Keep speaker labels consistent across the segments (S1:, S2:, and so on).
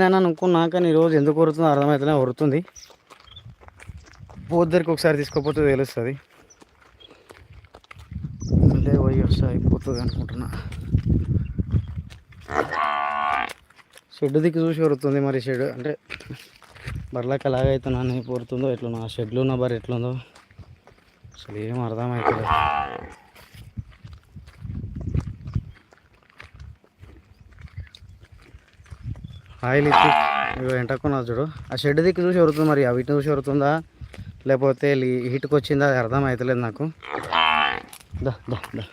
S1: నేను అనుకున్నా కానీ ఈరోజు ఎందుకు వరుతుందో అర్థమవుతుందో వరుతుంది పోద్దరికి ఒకసారి తీసుకోపోతే తెలుస్తుంది. మళ్ళీ పోయి వస్తే అయిపోతుంది అనుకుంటున్నా. షెడ్ దిక్కు చూసి వరుతుంది మరి షెడ్ అంటే బర్లకు ఎలాగైతే నన్ను కొరుతుందో ఎట్లున్నా ఆ షెడ్లో ఉన్న బర్రె ఎట్లుందో అసలు ఏం అర్థమవుతుంది ఆయిల్ ఇచ్చి ఇగో ఎంటకున్నా చూడు. ఆ షెడ్ దిక్కు చూసి వరుతుంది మరి? ఆ వీటిని చూసి వరుతుందా లేకపోతే హీట్కి వచ్చిందా? అది అర్థం అవుతలేదు నాకు. దా దా దా.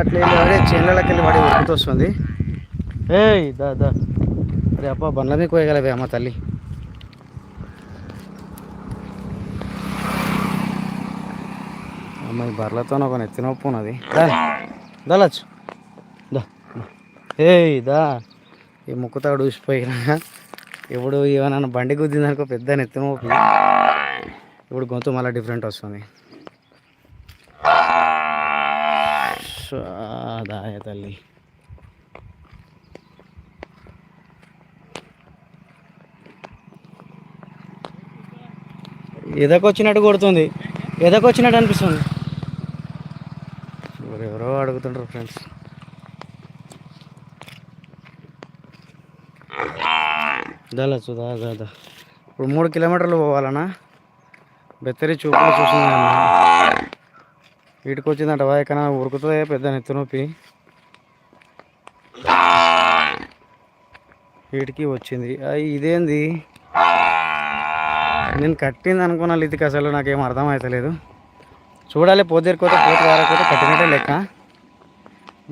S1: అట్లే వాడే చేనులకి వెళ్ళి వాడి ఉరుకుతూ వస్తుంది. ఏయ్ దా దా. అరే అబ్బా బండ్ల మీద కోయగలవే అమ్మ తల్లి. అమ్మాయి బర్లతో ఒక నెత్తి నొప్పి ఉన్నది. దా దలచ్చు దా దా. ఏయ్ దా. ఈ ముక్కుతాడు ఊసిపోయినా. ఇప్పుడు ఏమైనా బండి గుద్దిందనుకో పెద్ద నెత్తి ఇప్పుడు గొంతు మళ్ళీ డిఫరెంట్ వస్తుంది. దాయ తల్లి. ఎదకొచ్చినట్టు కొడుతుంది. ఎదకొచ్చినట్టు అనిపిస్తుంది. ఎవరెవరో అడుగుతుంటారు ఫ్రెండ్స్ దలచ్చు చూదా దాదా ఇప్పుడు మూడు కిలోమీటర్లు పోవాలనా బెత్తరి చూపులు చూసిందమ్మా వీటికి వచ్చిందంట వాయకన ఉరుకుతుంది? పెద్ద నెత్తి నొప్పి. వీటికి వచ్చింది. అయ్ ఇదేంది? నేను కట్టింది అనుకున్నాను లితికి అసలు నాకేం అర్థం అవుతలేదు చూడాలి పోతేరుకోతే పోతే వారకపోతే కట్టినట్టే లెక్క.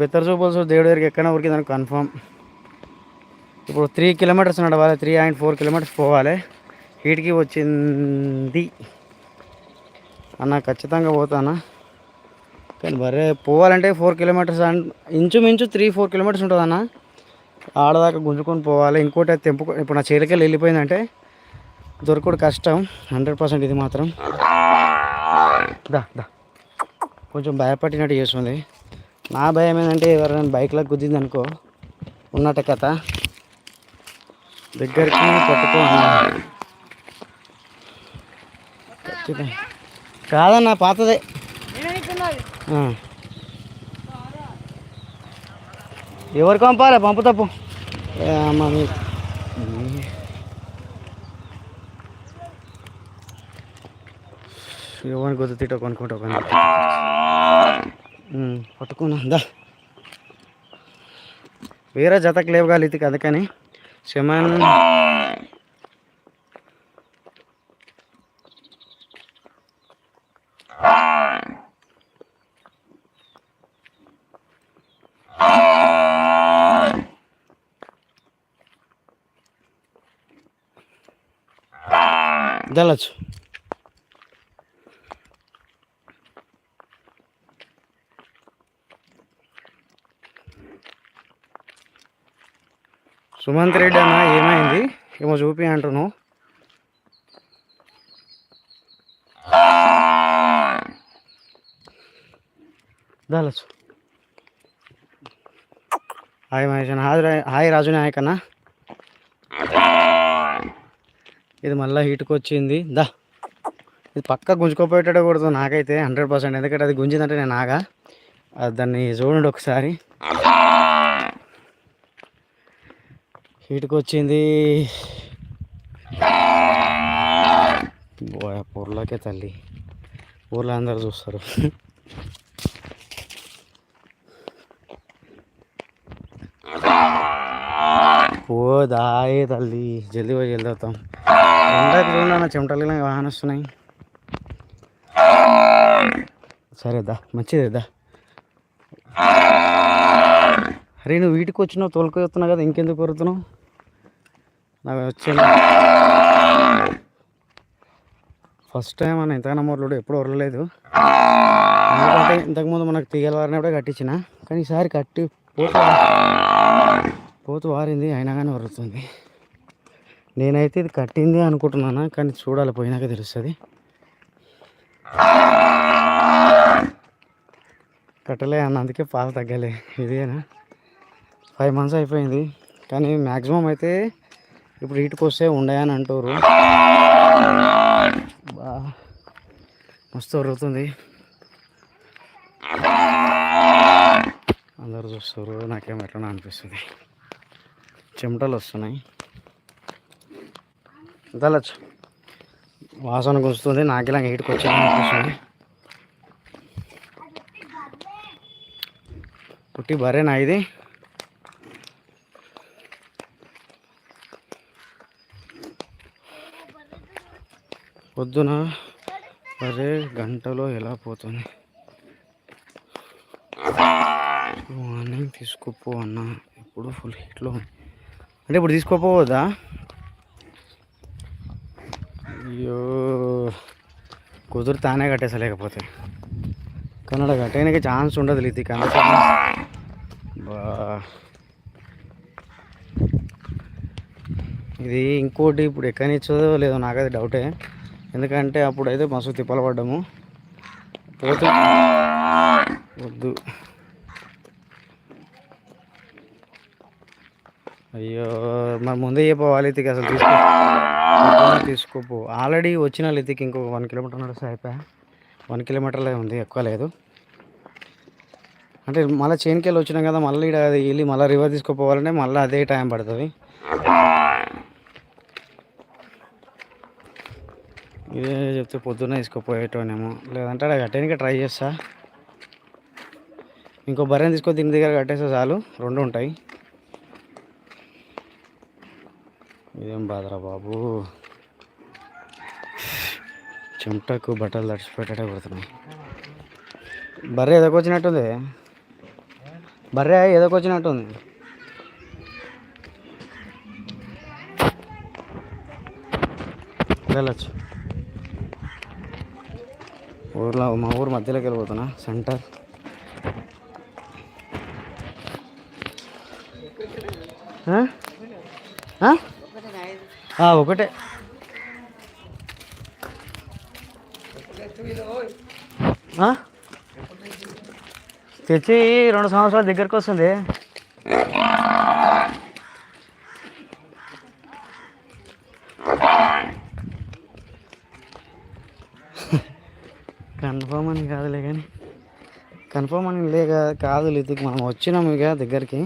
S1: బెత్తర చూపులు దేవుడి దగ్గరికి ఎక్కడ ఉరికిందని కన్ఫర్మ్ ఇప్పుడు త్రీ కిలోమీటర్స్ నడవాలి త్రీ అండ్ ఫోర్ కిలోమీటర్స్ పోవాలి. హీట్కి వచ్చింది. అన్న ఖచ్చితంగా పోతానా? కానీ బరే పోవాలంటే ఫోర్ కిలోమీటర్స్ అండ్ ఇంచుమించు త్రీ ఫోర్ కిలోమీటర్స్ ఉంటుంది అన్న ఆడదాకా గుంజుకొని పోవాలి. ఇంకోటి అది తెంపుకో ఇప్పుడు నా చేతికెళ్ళి వెళ్ళిపోయిందంటే దొరకడు కష్టం. హండ్రెడ్ పర్సెంట్ ఇది మాత్రం. దా దా. కొంచెం భయపట్టినట్టు చేస్తుంది. నా భయం ఏంటంటే ఎవరైనా బైక్లో గుద్దింది అనుకో ఉన్నట్టే కథ. దగ్గరికి పట్టుకో ఖచ్చితంగా. కాదన్నా పాతదే. ఎవరికి పంపాలి? పంపు తప్పు. అమ్మ మీ- ఎవరిని కొద్ది తిట్ట కొనుక్కుంటా పట్టుకున్నా వేరే జతకు లేవు కాలితికి అందుకని. శమాన్ దళచ్చు సుమంత్ రెడ్డి అన్న ఏమైంది? ఏమో చూపి అంటున్నావు. దాలచ్చు హాయ్ మహేష్ అన్న. హాయ్ హాయ్ రాజు నాయక్ అన్న. ఇది మళ్ళీ హీట్కి వచ్చింది. దా. ఇది పక్క గుంజుకోపోయేటట్టు కూడదు నాకైతే హండ్రెడ్ పర్సెంట్. ఎందుకంటే అది గుంజిందంటే నేను ఆగా. అది దాన్ని చూడండి ఒకసారి. హీట్కి వచ్చింది ఊర్లోకే పొరలోకే తల్లి. ఊర్లో అందరు చూస్తారు. ఓ దాయే తల్లి. జల్దీ పోయి జల్దీ అవుతాం ఎండకు చూడన్న చెమటలు వాహన వస్తున్నాయి. సరే దా. మంచిదే దా. అరే నువ్వు వీటికి వచ్చినావు తోలుకొని కదా ఇంకెందుకు కొరుతున్నావు? నాకు వచ్చాను ఫస్ట్ టైం అన్న ఇంతకన్నా మొదలు ఎప్పుడు వరలేదు ఎందుకంటే ఇంతకుముందు మనకు తీగల వారినప్పుడే కట్టించిన. కానీ ఈసారి కట్టి పోతు పోతు వారింది అయినా కానీ వరుతుంది నేనైతే ఇది కట్టింది అనుకుంటున్నాను కానీ చూడాలి పోయినాక తెలుస్తుంది. కట్టలే అన్న అందుకే పాలు తగ్గలే. ఇదేనా? ఫైవ్ మంత్స్ అయిపోయింది. కానీ మ్యాక్సిమం అయితే ఇప్పుడు ఇటుకు వస్తే ఉండయని అంటారు బా మస్తు ఉరుగుతుంది అందరు చూస్తారు నాకేం ఎట్లా అనిపిస్తుంది. చెమటలు వస్తున్నాయి. తెలచ్చు వాసన గుస్తుంది నాకు ఇలా హీట్కి వచ్చేది అనిపిస్తుంది. పుట్టి బరేనా ఇది? పొద్దున అరే గంటలో ఎలా పోతుంది? మార్నింగ్ తీసుకోపో అన్న. ఎప్పుడు ఫుల్ హీట్లో ఉంది. అంటే ఇప్పుడు తీసుకోపోవద్దా? అయ్యో. కుదురు తానే కట్టేసలేకపోతే. కన్నడ కట్టేయడానికి ఛాన్స్ ఉండదు లేదు కన్నడ బా. ఇది ఇంకోటి ఇప్పుడు ఎక్కనిచ్చదో లేదో నాకైతే డౌటే. ఎందుకంటే అప్పుడైతే మస్తు తిప్పలు పడ్డాము పోతే వద్దు. అయ్యో మరి ముందే చెప్పవాలి ఇతికి అసలు తీసుకో. పొద్దున్నే తీసుకోపో ఆల్రెడీ వచ్చిన ఇతికి ఇంకొక వన్ కిలోమీటర్ నడిస్తే అయిపోయా? వన్ కిలోమీటర్లే ఉంది ఎక్కువ లేదు. అంటే మళ్ళీ చేనుకెళ్ళి వచ్చినాం కదా మళ్ళీ ఇక్కడ వెళ్ళి మళ్ళీ రివర్ తీసుకుపోవాలంటే మళ్ళీ అదే టైం పడుతుంది ఇదే చెప్తే పొద్దున్న తీసుకుపోయేటోనేమో. లేదంటే అక్కడ కట్టేనికి ట్రై చేస్తా. ఇంకో బర్రెని తీసుకొని దీని దగ్గర కట్టేస్తే చాలు. రెండు ఉంటాయి. ఇదేం బాధరా బాబు. చెమటకు బట్టలు తడిచిపెట్టే పడుతున్నాయి బర్రె ఎదకొచ్చినట్టుంది. బర్రె ఎదకొచ్చినట్టుంది. వెళ్ళచ్చు. ఊర్లో మా ఊరు మధ్యలోకి వెళ్ళిపోతున్నా సెంటర్. ఒకటే. తెచ్చి రెండు సంవత్సరాల దగ్గరకు వస్తుంది కన్ఫర్మ్ అని కాదులే కానీ కన్ఫర్మ్ అని లేక కాదు లేదు మనం వచ్చినాము ఇక దగ్గరికి.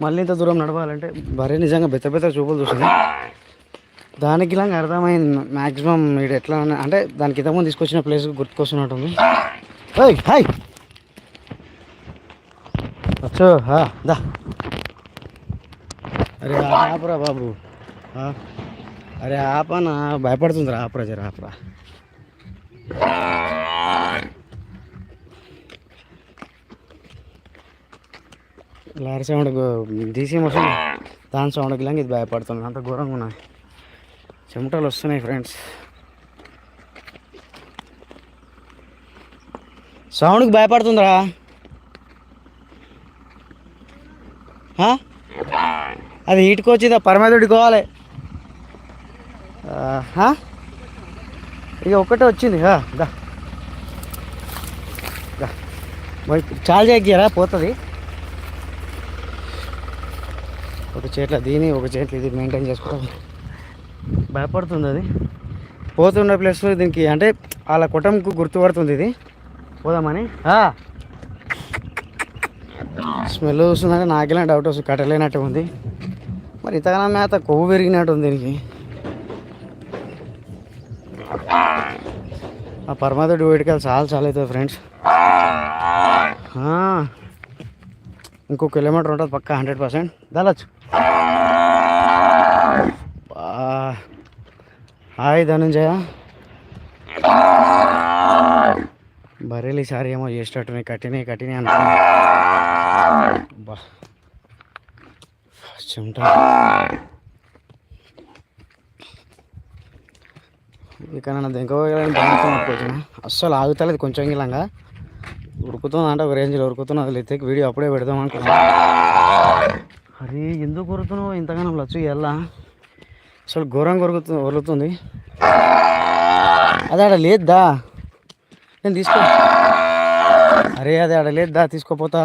S1: మళ్ళీ ఇంత దూరం నడవాలంటే భరే నిజంగా బెత్త బెత్త చూపులు చూసింది దానికి ఇలా అర్థమైంది మ్యాక్సిమం మీరు ఎట్లా అంటే దానికి ఇంతకుముందు తీసుకొచ్చిన ప్లేస్ గుర్తుకొస్తున్నట్టుంది. హాయ్ హాయ్ వచ్చో దా. అరే ఆపరా బాబు. అరే ఆపనా? భయపడుతుందిరా ఆపరా జరా ఆపరా. లారీ సౌండ్ డీసీ మోషన్ దాని సౌండ్కి లాగా ఇది భయపడుతుంది. అంత ఘోరంగా ఉన్నాయి. చెమటలు వస్తున్నాయి ఫ్రెండ్స్. సౌండ్కి భయపడుతుందిరా. అది హీట్కి వచ్చిందా పరమేదుడికోవాలి ఇక ఒక్కటే వచ్చింది. ఆ, దా. చాలు పోతుంది. ఒక చేట్ల దీని ఒక చేట్ల ఇది మెయింటైన్ చేసుకుంటాం భయపడుతుంది అది. పోతున్న ప్లస్ దీనికి అంటే వాళ్ళ కుటుంబకు గుర్తుపడుతుంది ఇది. పోదామని? స్మెల్ వస్తుందంటే నాకెలా డౌట్ వస్తుంది కట్టలేనట్టు ఉంది. మరి ఇంతగానో మేత కొవ్వు పెరిగినట్టు ఉంది దీనికి. ఆ పరమాతుడి వేడికలు చాలా చాలా అవుతుంది ఫ్రెండ్స్ ఇంకో కిలోమీటర్ ఉంటుంది పక్క హండ్రెడ్ పర్సెంట్ దాలచ్చు హాయ్ ధనంజయ. బరేలు ఈసారి ఏమో చేసేటట్టు కట్టినాయి కట్టినాయి అనుకున్నా బా. చెమట. ఇక నన్ను అస్సలు ఆగుతలేదు కొంచెం గిలంగా ఉరుకుతుంది అంటే ఒక రేంజ్లో ఉరుకుతున్నది లేతే వీడియో అప్పుడే పెడదాం అనుకున్నాను అరే ఎందుకు కొరుతున్నావు ఇంతగానో లచ్చు ఎలా అసలు ఘోరంగా ఉరుకుతు ఉరుకుతుంది అదే ఆడ లేద్దా? నేను తీసుకో. అరే అదే ఆడ లేద్దా? తీసుకోపోతా.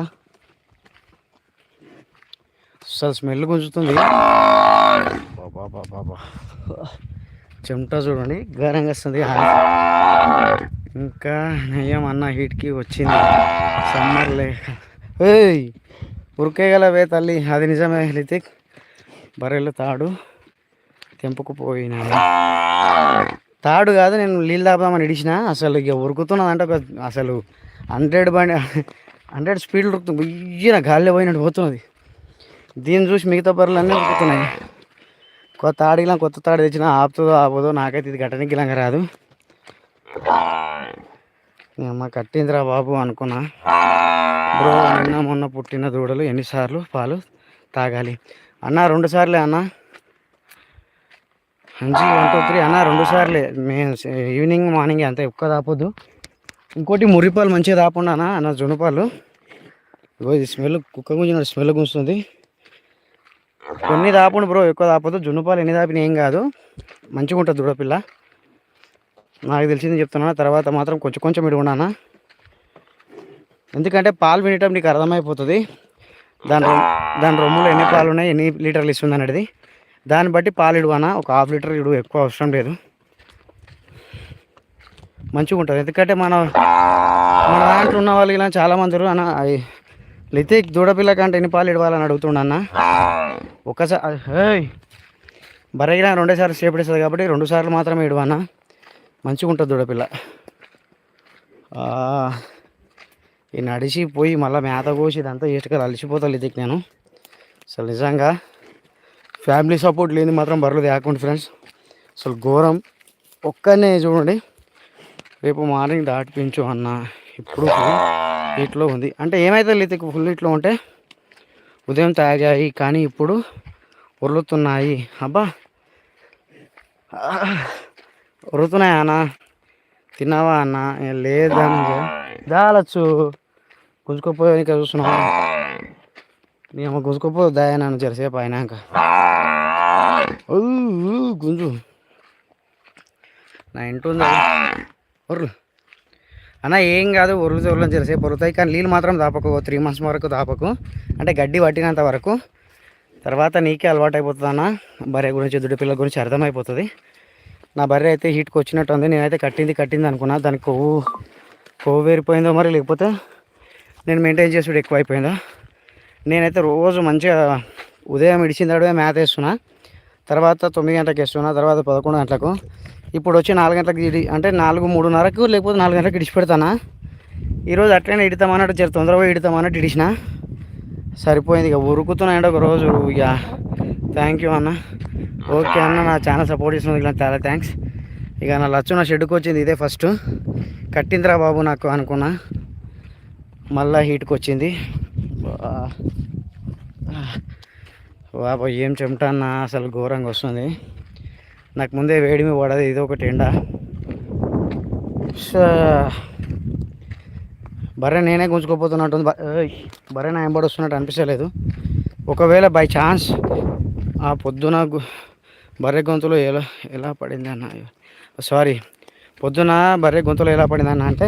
S1: అసలు స్మెల్ గుంజుతుంది. బాబా బాబా చెమట చూడండి ఘోరంగా వస్తుంది. ఇంకా నయ్యం అన్న హీట్కి వచ్చింది. సమ్మర్ లేక ఏయ్! ఉరికేయగలవే తల్లి అది నిజమే లితిక్ బర్రెలు తాడు తెంపుకుపోయినాయి తాడు కాదు నేను నీళ్ళు తాపుదామని ఇడిచిన. అసలు ఇక ఉరుకుతున్నదంటే ఒక అసలు హండ్రెడ్ బండి హండ్రెడ్ స్పీడ్ ఉరుకుతుంది. బుయ్యిన గాలిలో పోయినట్టు పోతున్నది. దీన్ని చూసి మిగతా బర్రెలు అన్నీ ఉరుకుతున్నాయి. కొత్త తాడిలా కొత్త తాడు తెచ్చినా ఆపుతుందో ఆపదో నాకైతే ఇది గట్టనికి ఇలాగ రాదు. అమ్మ కట్టిందిరా బాబు అనుకున్నా. బ్రో నిన్న మొన్న పుట్టిన దూడలు ఎన్నిసార్లు పాలు తాగాలి? అన్న రెండు సార్లే అన్న. మంచి వన్ టూ త్రీ అన్న రెండు సార్లే. మేము ఈవినింగ్ మార్నింగ్ అంత ఎక్కువ తాపొద్దు ఇంకోటి మురిపాలు మంచిగా తాపండి అన్న అన్న జునుపాలు ఇగో ఇది స్మెల్ కుక్క గుంజిన స్మెల్ గుంజుతుంది. కొన్ని దాపండి బ్రో ఎక్కువ దాపొద్దు. జున్నుపాలు ఎన్ని తాపిన ఏం కాదు. మంచిగా ఉంటుంది దూడపిల్ల. నాకు తెలిసింది చెప్తున్నా తర్వాత మాత్రం కొంచెం కొంచెం ఇడుకున్నానా ఎందుకంటే పాలు వినటం నీకు అర్థమైపోతుంది. దాని రొమ్- దాని రొమ్ములో ఎన్ని పాలు ఉన్నాయి ఎన్ని లీటర్లు ఇస్తుంది అనేది దాన్ని బట్టి పాలు ఇడువానా? ఒక హాఫ్ లీటర్ ఇడు ఎక్కువ అవసరం లేదు. మంచిగా ఉంటుంది. ఎందుకంటే మన మన దాంట్లో ఉన్న వాళ్ళు ఇలా చాలామంది అన్న అయ్ లితిక్ దూడపిల్ల కంటే ఎన్ని పాలు ఇడవాలని అడుగుతుండన్న? ఒకసారి బరగిన రెండేసార్లు సేపటిస్తుంది కాబట్టి రెండు సార్లు మాత్రమే ఇడవన్నా మంచిగా ఉంటుంది దూడపిల్ల ఈ నడిచి పోయి మళ్ళీ మేత కోసి ఇదంతా ఇష్టకాలు అలసిపోతాను ఇదికి నేను. అసలు నిజంగా ఫ్యామిలీ సపోర్ట్ లేని మాత్రం బర్రెలు తేకండి ఫ్రెండ్స్. అసలు ఘోరం. ఒక్కనే చూడండి. రేపు మార్నింగ్ దాటిపించు అన్న. ఇప్పుడు ఇట్లో ఉంది. అంటే ఏమైతే లేదు ఫుల్ ఇట్లో ఉంటే ఉదయం తాగాయి కానీ ఇప్పుడు ఉరులుతున్నాయి. అబ్బా. ఉరుతున్నాయా అన్న తిన్నావా అన్న? లేదా దాలచ్చు. గుంజుకోపోయి ఇంకా చూస్తున్నావా? నీ అమ్మ గుంజుకోపో దాయా నన్ను జరసేపు అయినాక. గుంజు. నా ఇంటి ఉంది. ఒర్రు. అన్న ఏం కాదు ఒరులు ఒరులు జరసేపు ఒరుతాయి కానీ నీళ్ళు మాత్రం దాపకు త్రీ మంత్స్ వరకు దాపకు. అంటే గడ్డి పట్టినంత వరకు. తర్వాత నీకే అలవాటు అయిపోతుంది అన్న భార్య గురించి దుడ్డు పిల్లల గురించి అర్థమైపోతుంది. నా బర్రె అయితే హీట్కి వచ్చినట్టు ఉంది నేనైతే కట్టింది కట్టింది అనుకున్నా. దానికి కొవ్వు కొవ్వు వేరిపోయిందో మరి లేకపోతే నేను మెయింటైన్ చేసుడు ఎక్కువ అయిపోయిందా. నేనైతే రోజు మంచిగా ఉదయం ఇడిచిన తడవే మ్యాథ్ వేస్తున్నా. తర్వాత తొమ్మిది గంటలకు వేస్తున్నా తర్వాత పదకొండు గంటలకు. ఇప్పుడు వచ్చి నాలుగు గంటలకు ఇడి అంటే నాలుగు మూడున్నరకు లేకపోతే నాలుగు గంటలకు ఇడిచి పెడతానా? ఈరోజు అట్లనే ఇడతామన్నట్టు జర తొందరగా ఇడతామన్నట్టు ఇడిచిన. సరిపోయింది ఇక. ఉరుకుతున్నాయండి ఒక రోజు ఇక. థ్యాంక్ యూ అన్న. ఓకే అన్న నా ఛానల్ సపోర్ట్ చేసినందుకు చాలా థ్యాంక్స్ ఇక నా లచ్చు నా షెడ్కి వచ్చింది ఇదే ఫస్ట్ కట్టిందిరా బాబు నాకు అనుకున్నా. మళ్ళా హీట్కి వచ్చింది. బాబా ఏం చెమట అన్న అసలు ఘోరంగా వస్తుంది. నాకు ముందే వేడిమి పడదు ఇది ఒకటి ఎండ. సో, బర్రె నేనే గుంజుకోపోతున్నట్టుంది బరే బర్రె నా ఎంబడి వస్తున్నట్టు అనిపించలేదు ఒకవేళ బై ఛాన్స్ ఆ పొద్దున గు- బర్రె గొంతులో ఎలా ఎలా పడింది అన్న? సారీ పొద్దున బర్రె గొంతులో ఎలా పడింది అన్న అంటే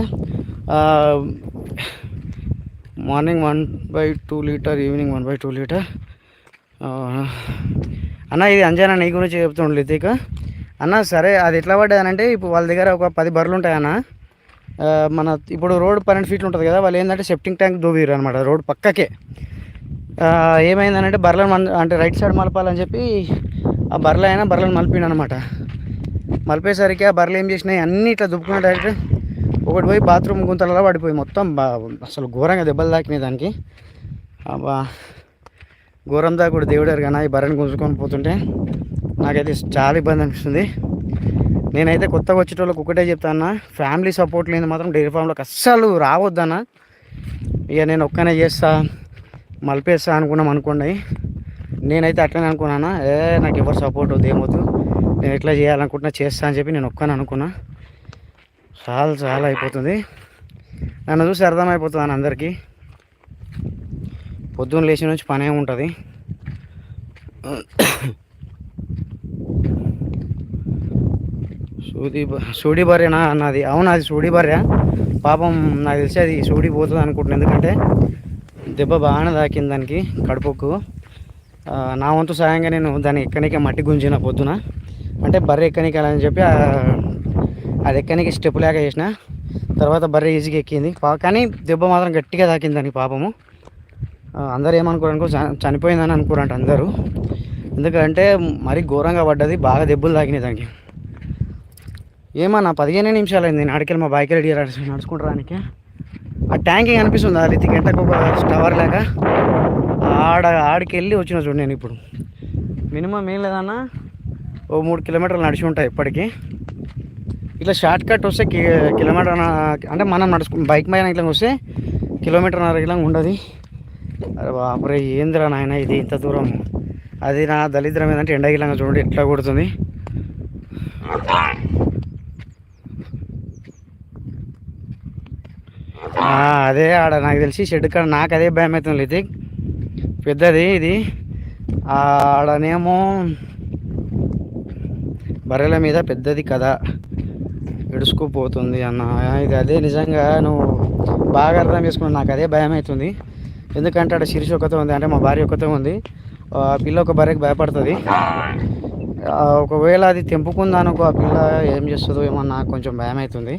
S1: morning one by two litre evening one by two litre అన్న ఇది అంజనా నీ గురించి చెప్తుండు లితిక. అన్న సరే అది ఎట్లా పడ్డదనంటే ఇప్పుడు వాళ్ళ దగ్గర ఒక పది బర్రెలు ఉంటాయి అన్న. మన ఇప్పుడు రోడ్ పన్నెండు ఫీట్లు ఉంటుంది కదా వాళ్ళు ఏంటంటే సెప్టింగ్ ట్యాంక్ దూవిరు అనమాట రోడ్ పక్కకే. ఏమైందనంటే బర్రెలు మన అంటే రైట్ సైడ్ మలపాలని చెప్పి ఆ బర్రెలు అయినా బర్రెలను మలిపిండు అనమాట మలిపేసరికి ఆ బర్రెలు ఏం చేసినాయి? అన్నీ ఇట్లా దుబ్బుకున్న డైరెక్ట్ ఒకటి పోయి బాత్రూమ్ గుంతలలో పడిపోయి మొత్తం బా అసలు ఘోరంగా దెబ్బలు తాకినాయి దానికి. అబ్బా ఘోరం కూడా దేవుడారు కానీ ఈ బర్రెని గుంజుకొని పోతుంటే. నాకైతే చాలా ఇబ్బంది అనిపిస్తుంది. నేనైతే కొత్తగా వచ్చేటోళ్ళకి ఒకటే చెప్తాను ఫ్యామిలీ సపోర్ట్ లేని మాత్రం డైరీ ఫామ్లోకి అస్సలు రావద్దన్న. ఇక నేను ఒక్కనే చేస్తా మలిపేస్తా అనుకున్నాం అనుకోండి. నేనైతే అట్లనే అనుకున్నానా ఏ నాకు ఎవరు సపోర్ట్ వద్దు ఏమొద్దు నేను ఎట్లా చేయాలనుకుంటున్నా చేస్తా అని చెప్పి నేను ఒక్కనే అనుకున్నా. చాలా చాలా అయిపోతుంది. నన్ను చూసి అర్థమైపోతుంది అని అందరికీ. పొద్దున్న లేచి నుంచి పనే ఉంటుంది. సూది సూడి భార్యనా అన్నది. అవును అది సూడి భార్య పాపం నాకు తెలిసి అది సూడి పోతుంది అనుకుంటున్నాను ఎందుకంటే దెబ్బ బాగానే తాకింది దానికి కడుపుకు. నా వంతు సాయంగా నేను దాన్ని ఎక్కనికే మట్టి గుంజిన పొద్దున. అంటే బర్రె ఎక్కనికి అని చెప్పి అది ఎక్కనికి స్టెప్ లేక చేసిన. తర్వాత బర్రె ఈజీగా ఎక్కింది. కానీ దెబ్బ మాత్రం గట్టిగా తాకింది దానికి పాపము. అందరూ ఏమనుకోరు అనుకో చ- చనిపోయిందని అనుకోరంట అందరూ. ఎందుకంటే మరీ ఘోరంగా పడ్డది బాగా దెబ్బలు తాకినాయి దానికి. ఏమన్నా పదిహేను నిమిషాలు అయింది నేను మా బైక్ రెడీ నడుచుకుంటానికి ఆ ట్యాంకింగ్ అనిపిస్తుంది అది గంటకు ఒక టవర్ లేక ఆడ ఆడికి వెళ్ళి వచ్చిన చూడు నేను ఇప్పుడు. మినిమం ఏం లేదన్నా ఓ మూడు కిలోమీటర్లు నడిచి ఉంటాయి ఇప్పటికీ. ఇట్లా షార్ట్ కట్ వస్తే కి కిలోమీటర్ అంటే మనం నడుచుకు బైక్ పైన ఇట్లా వస్తే కిలోమీటర్ ఇలా ఉండదు. అరే బాపురే ఏందిరా నాయన ఇది ఇంత దూరం? అది నా దళిద్రం ఏంటంటే ఎండగిలంగా చూడండి ఎట్లా కొడుతుంది ఆ, అదే ఆడ నాకు తెలిసి షెడ్ కాడ నాకు అదే భయం అవుతుంది లితిక్. పెద్దది ఇది. ఆడనేమో బర్రెల మీద పెద్దది కదా ఇడుచుకుపోతుంది అన్న. ఇది అదే నిజంగా నువ్వు బాగా అర్థం చేసుకున్నావు. నాకు అదే భయం అవుతుంది ఎందుకంటే అక్కడ శిరీష్ ఒకతో ఉంది అంటే మా భార్య ఒకతో ఉంది. ఆ పిల్ల ఒక బర్రెకి భయపడుతుంది. ఒకవేళ అది తెంపుకుందానుకో ఆ పిల్ల ఏం చేస్తుందో ఏమో నాకు కొంచెం భయం అవుతుంది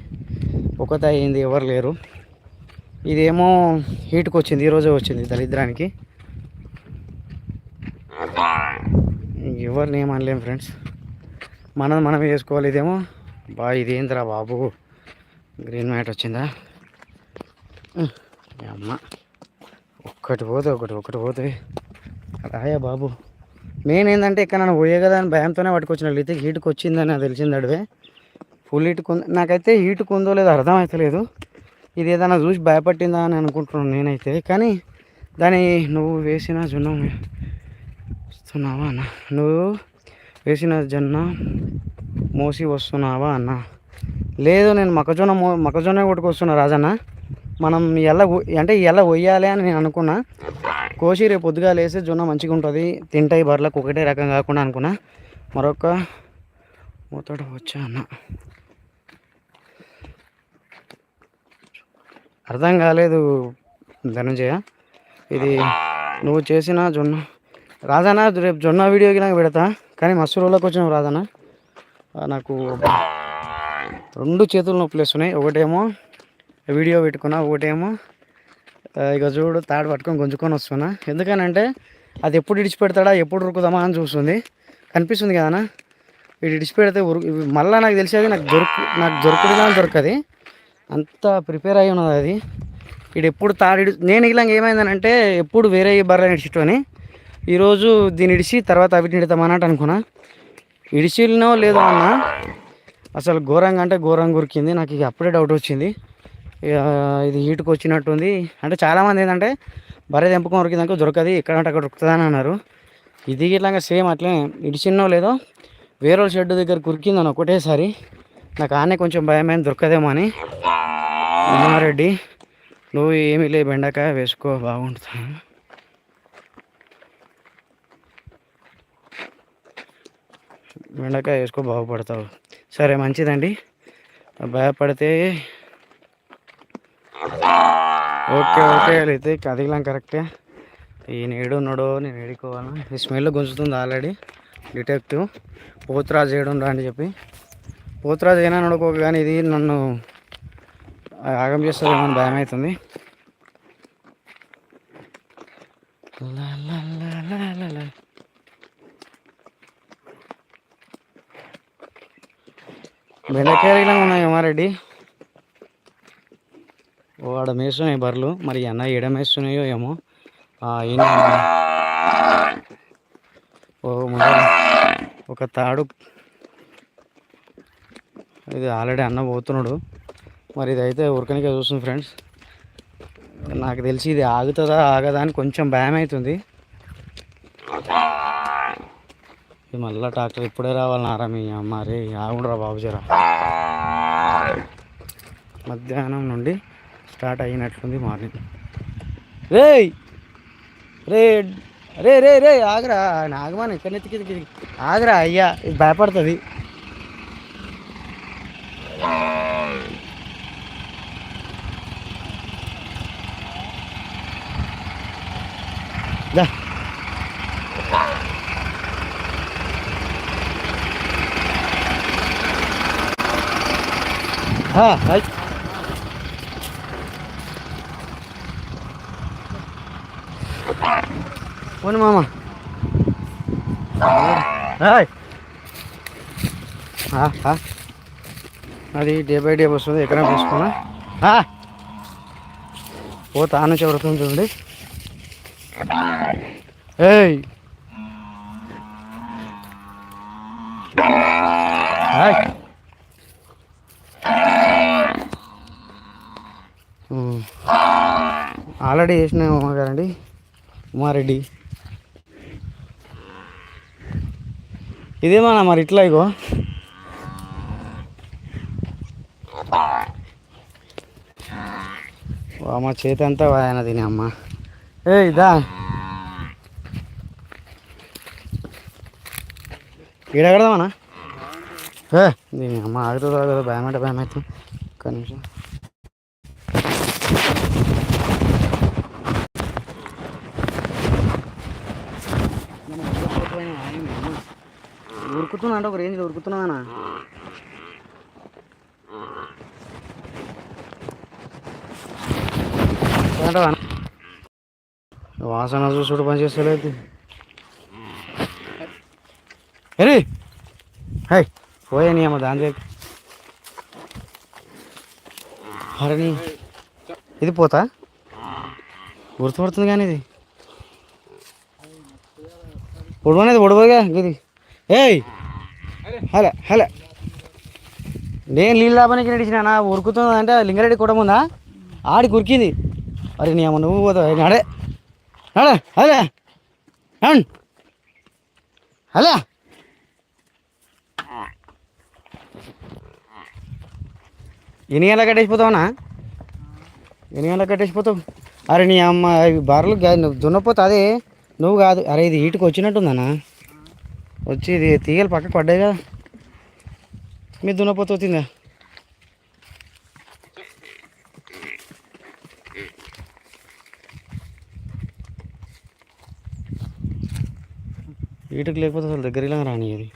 S1: ఒకతే అయింది ఎవరు లేరు. ఇదేమో హీట్కి వచ్చింది ఈరోజే వచ్చింది దరిద్రానికి ఎవరిని ఏమనలేం ఫ్రెండ్స్. మనం మనం వేసుకోవాలి ఇదేమో. బా ఇదేంద్రా బాబు? గ్రీన్ మ్యాట్ వచ్చిందా? అమ్మ. ఒక్కటి పోతే ఒకటి ఒకటి పోతే. రాయా బాబు. మెయిన్ ఏంటంటే ఇక్కడ నన్ను పోయే కదా అని భయంతోనే పట్టుకొచ్చిన అయితే హీట్కి వచ్చిందని నాకు తెలిసింది అడివే. ఫుల్ హీట్కి నాకైతే హీట్కి ఉందో లేదో అర్థమవుతలేదు ఇది ఏదైనా చూసి భయపట్టిందా అని అనుకుంటున్నాను నేనైతే. కానీ దాని నువ్వు వేసిన జొన్న వస్తున్నావా అన్న? నువ్వు వేసిన జొన్న మోసి వస్తున్నావా అన్న? లేదు నేను మొక్కజొన్న మో మొక్కజొన్న కొట్టుకొస్తున్నా రాజన్న. మనం ఎలా అంటే ఎలా కొయ్యాలి అని నేను అనుకున్నా. కోసి రేపు పొద్దుగా లేసి జొన్న మంచిగా ఉంటుంది తింటాయి బర్లకు ఒకటే రకం కాకుండా అనుకున్నా. మరొక మూతడ వచ్చా అన్న. అర్థం కాలేదు ధనంజయ. ఇది నువ్వు చేసిన జొన్న. రాదానా రేపు జొన్న వీడియోకి నాకు పెడతా. కానీ మస్తు రోజులకు వచ్చినావు రాజానా నాకు రెండు చేతులు నొప్పులు వేస్తున్నాయి. ఒకటేమో వీడియో పెట్టుకున్నా ఒకటేమో ఇక చూడు తాడు పట్టుకొని గుంజుకొని వస్తున్నా. ఎందుకనంటే అది ఎప్పుడు ఇడిచిపెడతాడా ఎప్పుడు ఉరుకుదామా అని చూస్తుంది. కనిపిస్తుంది కదనా? ఇది ఇడిచిపెడితే ఉరుకు మళ్ళీ నాకు తెలిసేది నాకు దొరుకు నాకు దొరుకుతుందా దొరకది. అంతా ప్రిపేర్ అయి ఉన్నది అది. ఇది ఎప్పుడు తాడు నేను ఇలా ఏమైందనంటే ఎప్పుడు వేరే బర్రెని ఇడిచిటోని ఈరోజు దీన్ని ఇడిచి తర్వాత అవిటిని ఇడతామన్నట్టు అనుకున్నా. ఇడిచినో లేదో అన్న అసలు ఘోరంగా అంటే ఘోరంగా ఉరికింది నాకు ఇక అప్పుడే డౌట్ వచ్చింది. ఇక ఇది హీట్కి వచ్చినట్టుంది. అంటే చాలామంది ఏంటంటే బర్రె తెంపుకొని ఉరికిందాక దొరకదు ఎక్కడ అంటే అక్కడ ఉరుకుతుందని అన్నారు. ఇది ఇట్లాగా సేమ్ అట్లే ఇడిచిన్నో లేదో వేరే వాళ్ళ షెడ్ దగ్గర కురికిందని ఒకటేసారి. నాకు ఆనే కొంచెం భయమైన దొరకదేమో అని. అమ్మారెడ్డి నువ్వు ఏమీ లే బెండకాయ వేసుకో బాగుంటుంది. బెండకాయ వేసుకో బాగుపడతావు. సరే మంచిదండి. భయపడితే ఓకే ఓకే అయితే కదిగిలాం కరెక్టే. ఈయన ఏడు నేను ఏడుకోవాలా? ఈ స్మెల్ గుంజుతుంది ఆల్రెడీ. డిటెక్టివ్. పోతురాజు చేయడం రా అని చెప్పి. పోతురాజు అయినా నడుకోక కానీ ఇది నన్ను ఆగం చేస్తుందేమో అని భయం అవుతుంది. బెండకాయలు ఉన్నాయి అమ్మారెడ్డి ఓ ఆడ మేస్తున్నాయి బర్రెలు. మరి అన్న ఏడ మేస్తున్నాయో ఏమో. ఈయన ఓ ఒక తాడు ఇది ఆల్రెడీ అన్న పోతున్నాడు. మరి ఇదైతే ఉరకనికే చూస్తుంది ఫ్రెండ్స్. నాకు తెలిసి ఇది ఆగుతుందా ఆగదా అని కొంచెం భయం అవుతుంది. ఇది మళ్ళీ ట్రాక్టర్ ఇప్పుడే రావాలి నారా మీ అమ్మ. రే ఆగుండ్రా బాబు జరా. మధ్యాహ్నం నుండి స్టార్ట్ అయినట్లుంది మార్నింగ్. రేయ్! రే రే రే రే ఆగరా. ఆయన ఆగమాను ఇక్కడ నెత్తికి ఆగరా అయ్యా ఇది భయపడుతుంది. దా. హాయ్ పోను మామ. హాయ్ అది డే బై డే వస్తుంది ఎక్కడ తీసుకున్నా పోతా నుంచి ఎవరుతుంది చూడండి ఏయ్. హాయ్ ఆల్రెడీ వేసిన ఉమాగారండి ఉమారెడ్డి. ఇదేమన్నా మరి ఇట్లా ఇగో? అమ్మ చేతి అంతా ఆయన తినే అమ్మ. ఏ ఇదా ఈడ కడదామన్నా ఏ దీని అమ్మ ఆగుతుందో కదా భయం అంటే భయం అవుతుంది ఒక్క నిమిషం. ఉరుకుతున్నా అంటే ఒక రేంజ్లో ఉరుకుతున్నానా ఏంటవా? వాసన చూసుడు పని ఎరి హై పోయే నీ అమ్మ దాని దగ్గర అరే. నీ ఇది పోతా? గుర్తుపడుతుంది కానీ ఇది. పొడవనేది పొడవగా ఇది. ఏయ్. Hello hello. నేను నీళ్ళు లాభానికి నడిచిన నా ఉరుకుతుంది అంటే లింగారెడ్డి కూడా ఉందా? ఆడికి ఉరికింది. అరే నీ అమ్మ నువ్వు పోతావు. నడే. నడే హలే. హలే. ఎన్ని గంటలకు కట్టేసిపోతావునా? ఎన్ని గంటలకు కట్టేసిపోతావు? అరే నీ అమ్మ బర్రెలు దున్నపోతే అదే నువ్వు కాదు. అరే ఇది ఈటుకు వచ్చినట్టుందన్నా. వచ్చి ఇది తీగలు పక్కకు పడ్డాయి కదా. మీరు దున్నపోతే వచ్చిందా? ఈటుకు లేకపోతే అసలు దగ్గరగా రాని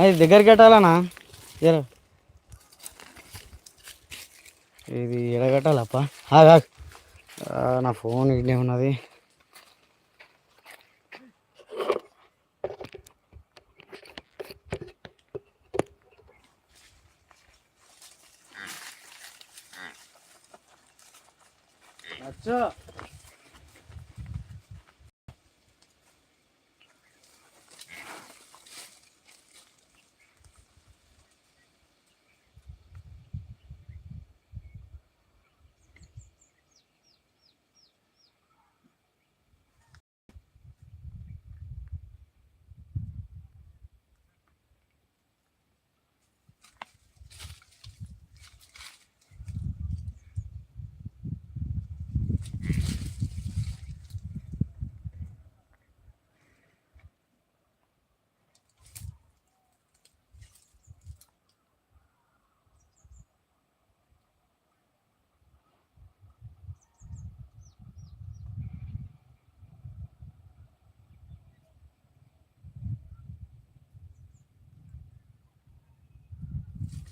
S1: అది దగ్గరికి కట్టాలనా? జర ఇది ఎలా ఆగు, నా ఫోన్ ఇన్నే ఉన్నది. అచ్చా